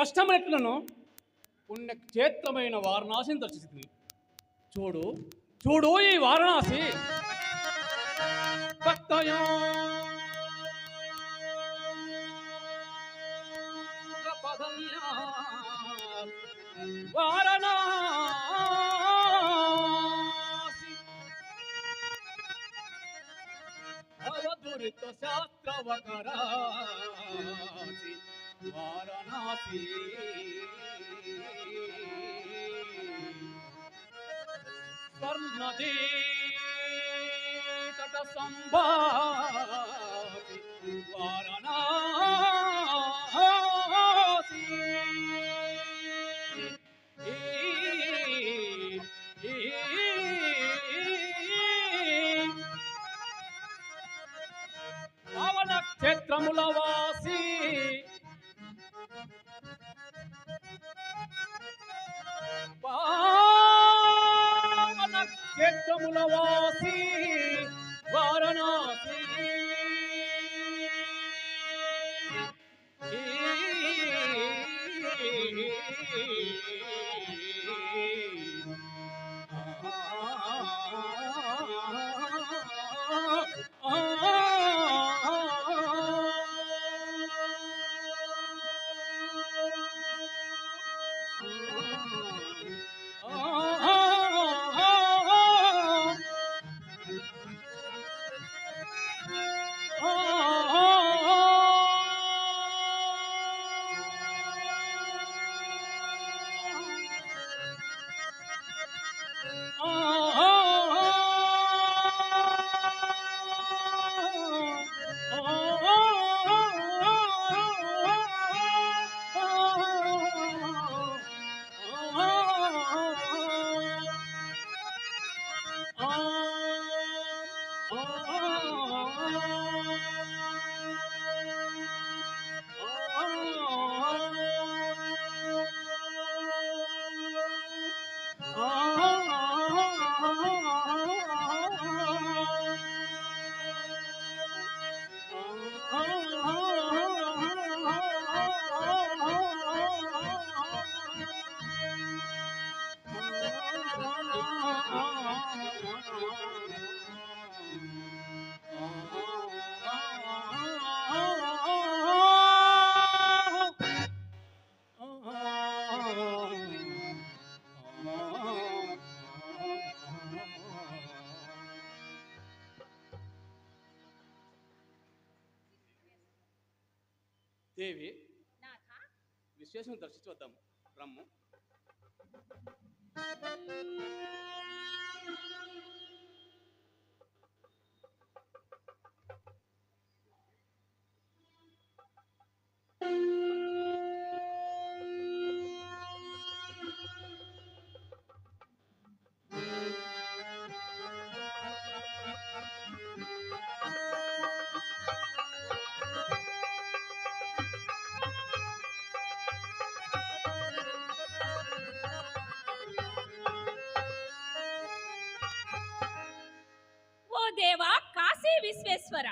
కష్టమైనట్లను పుణ్యక్షేత్రమైన వారణాసిని దర్శిస్తుంది చూడు చూడు ఈ వారణాసి. భక్తయా వారణాసి. శాస్త్రవకరాసి వారణాసి. స్వర్ణదీ తట సంభాసి వారణాసి క్షేత్రముల క్షేత్రముల దేవి నాథ విశ్వేశ్వరం దర్శించి వద్దాము రమ్ము. ఓ ವಿಶ್ವೇಶ್ವರ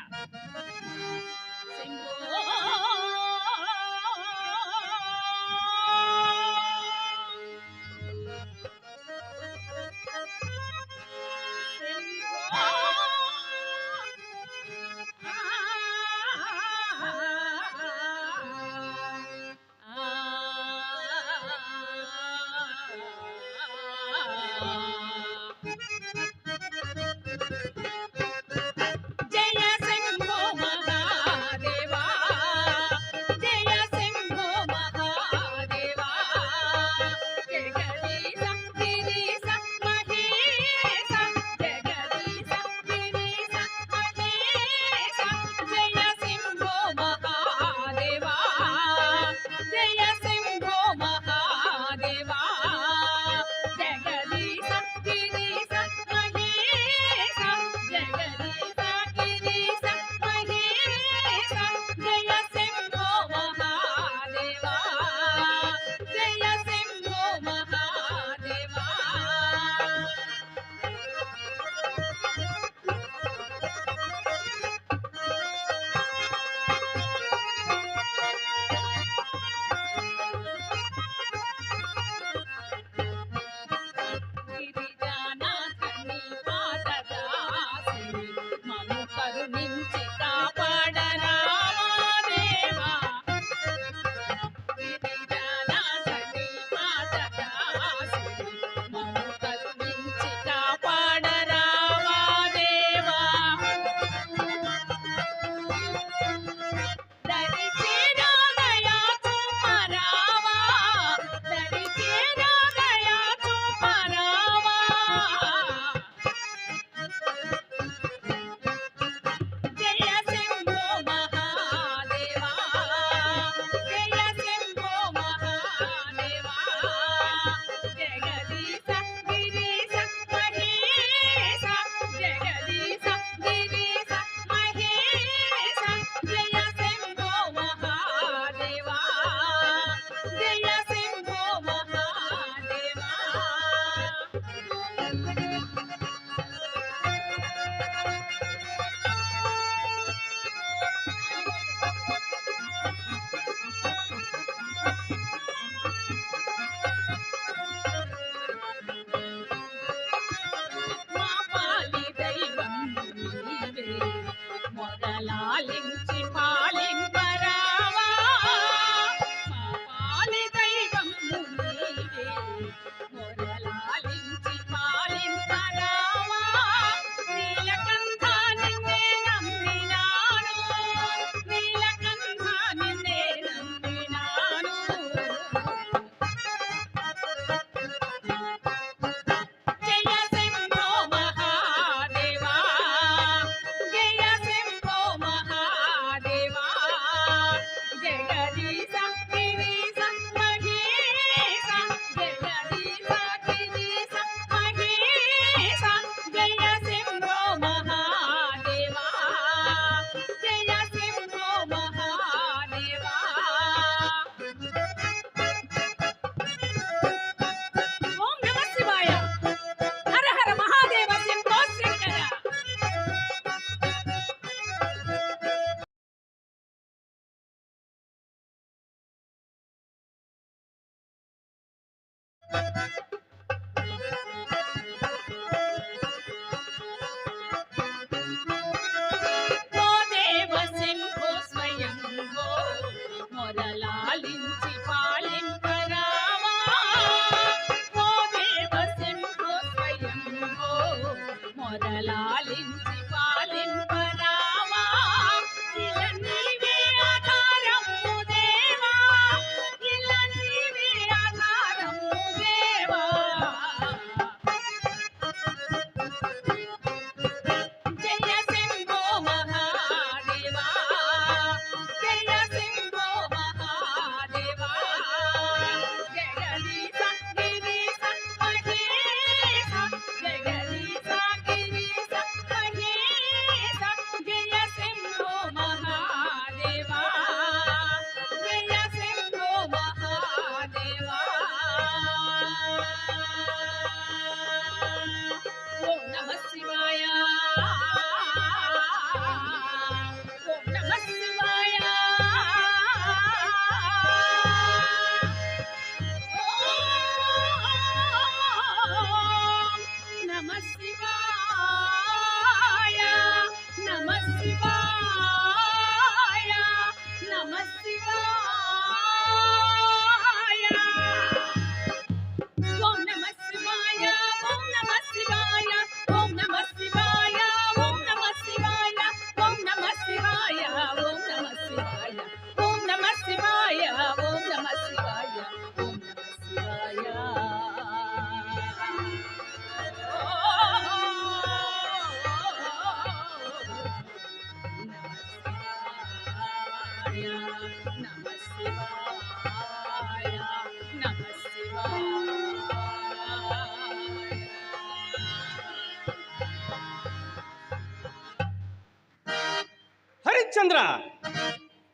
హరిశ్చంద్ర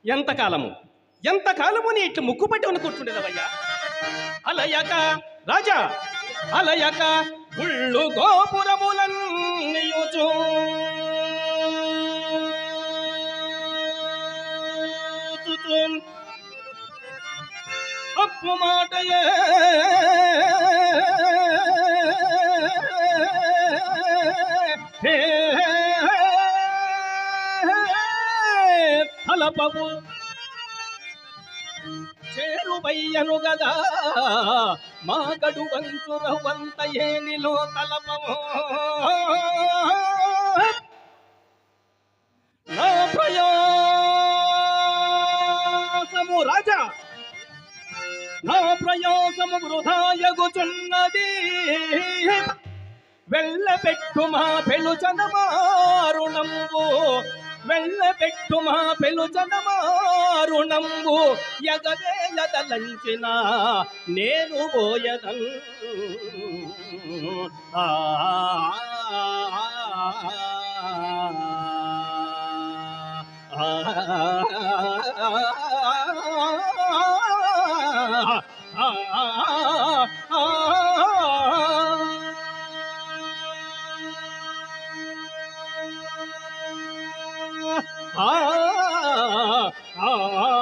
ఎంతకాలము? ఎంతకాలము నీ ఇట్లు ముక్కుపట్టి అనుకుంటుండేదవయ్యా అలయక రాజా! అలయక ఉళ్ళు గోపురములన్నీయుచు అప్పు మాటయే తలపవు చేరువయ్యను గదా మా గడు వంచురవంత ఏనిలో తలపము నా ప్రయాసము రాజా నా ప్రయాసము వృధాయగుచున్నది వెళ్ళబెట్టు మా పెలుచనమారుణంబు వెళ్ళబెట్టు మా పెను పెలుచనమారుణంబు ఎగవేయదలంచిన నేను పోయదన్ ఆ ఆ ah ah ah ah, ah, ah, ah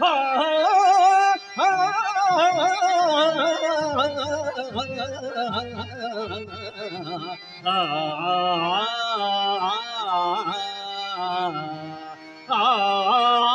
हा भ